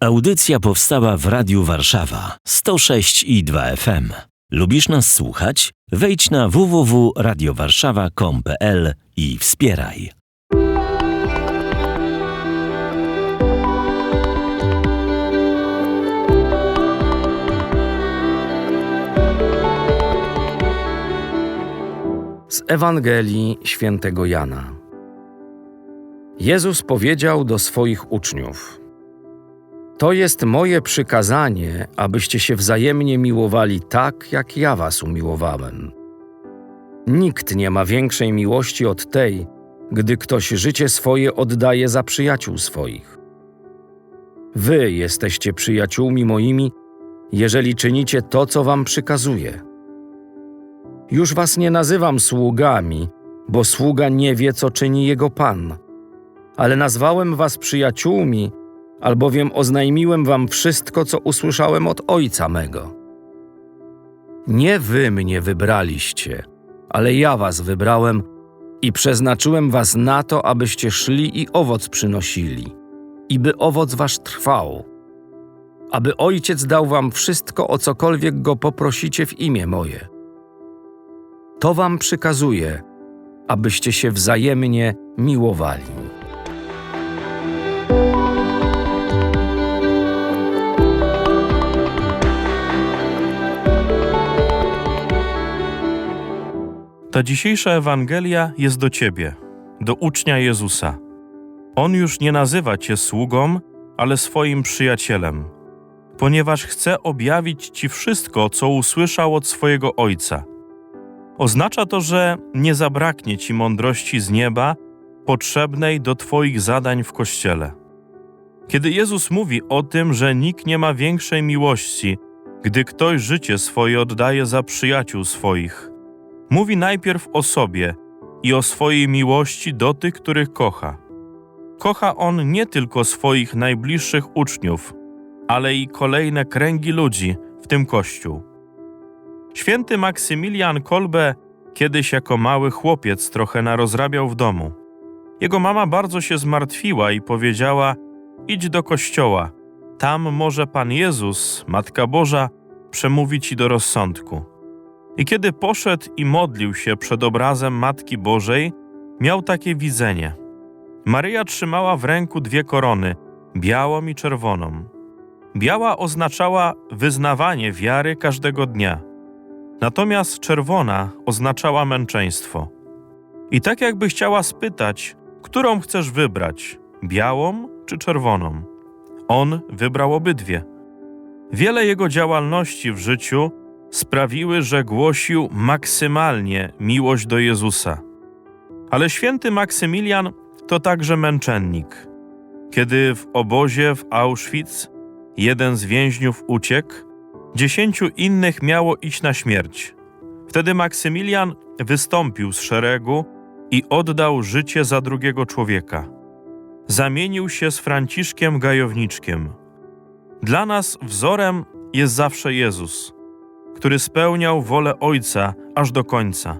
Audycja powstała w Radiu Warszawa 106 i 2 FM. Lubisz nas słuchać? Wejdź na www.radiowarszawa.com.pl i wspieraj. Z Ewangelii świętego Jana. Jezus powiedział do swoich uczniów: To jest moje przykazanie, abyście się wzajemnie miłowali tak, jak ja was umiłowałem. Nikt nie ma większej miłości od tej, gdy ktoś życie swoje oddaje za przyjaciół swoich. Wy jesteście przyjaciółmi moimi, jeżeli czynicie to, co wam przykazuję. Już was nie nazywam sługami, bo sługa nie wie, co czyni jego pan. Ale nazwałem was przyjaciółmi, albowiem oznajmiłem wam wszystko, co usłyszałem od ojca mego. Nie wy mnie wybraliście, ale ja was wybrałem i przeznaczyłem was na to, abyście szli i owoc przynosili, i by owoc wasz trwał, aby ojciec dał wam wszystko, o cokolwiek go poprosicie w imię moje. To wam przykazuję, abyście się wzajemnie miłowali. Ta dzisiejsza Ewangelia jest do Ciebie, do ucznia Jezusa. On już nie nazywa Cię sługą, ale swoim przyjacielem, ponieważ chce objawić Ci wszystko, co usłyszał od swojego Ojca. Oznacza to, że nie zabraknie Ci mądrości z nieba, potrzebnej do Twoich zadań w Kościele. Kiedy Jezus mówi o tym, że nikt nie ma większej miłości, gdy ktoś życie swoje oddaje za przyjaciół swoich, mówi najpierw o sobie i o swojej miłości do tych, których kocha. Kocha on nie tylko swoich najbliższych uczniów, ale i kolejne kręgi ludzi, w tym Kościół. Święty Maksymilian Kolbe kiedyś jako mały chłopiec trochę narozrabiał w domu. Jego mama bardzo się zmartwiła i powiedziała: Idź do kościoła, tam może Pan Jezus, Matka Boża, przemówi ci do rozsądku. I kiedy poszedł i modlił się przed obrazem Matki Bożej, miał takie widzenie. Maryja trzymała w ręku dwie korony, białą i czerwoną. Biała oznaczała wyznawanie wiary każdego dnia, natomiast czerwona oznaczała męczeństwo. I tak jakby chciała spytać, którą chcesz wybrać, białą czy czerwoną. On wybrał obydwie. Wiele jego działalności w życiu sprawiły, że głosił maksymalnie miłość do Jezusa. Ale święty Maksymilian to także męczennik. Kiedy w obozie w Auschwitz jeden z więźniów uciekł, dziesięciu innych miało iść na śmierć. Wtedy Maksymilian wystąpił z szeregu i oddał życie za drugiego człowieka. Zamienił się z Franciszkiem Gajowniczkiem. Dla nas wzorem jest zawsze Jezus, który spełniał wolę Ojca aż do końca.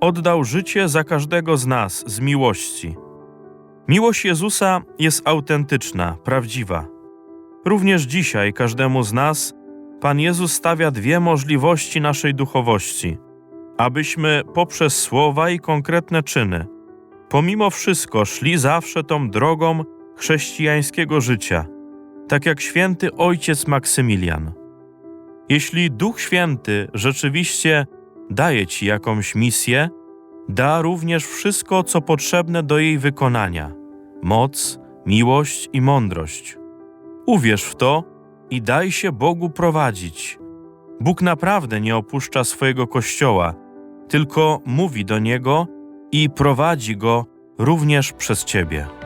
Oddał życie za każdego z nas z miłości. Miłość Jezusa jest autentyczna, prawdziwa. Również dzisiaj każdemu z nas Pan Jezus stawia dwie możliwości naszej duchowości, abyśmy poprzez słowa i konkretne czyny, pomimo wszystko szli zawsze tą drogą chrześcijańskiego życia, tak jak święty ojciec Maksymilian. Jeśli Duch Święty rzeczywiście daje Ci jakąś misję, da również wszystko, co potrzebne do jej wykonania moc, miłość i mądrość. Uwierz w to i daj się Bogu prowadzić. Bóg naprawdę nie opuszcza swojego kościoła, tylko mówi do niego i prowadzi go również przez Ciebie.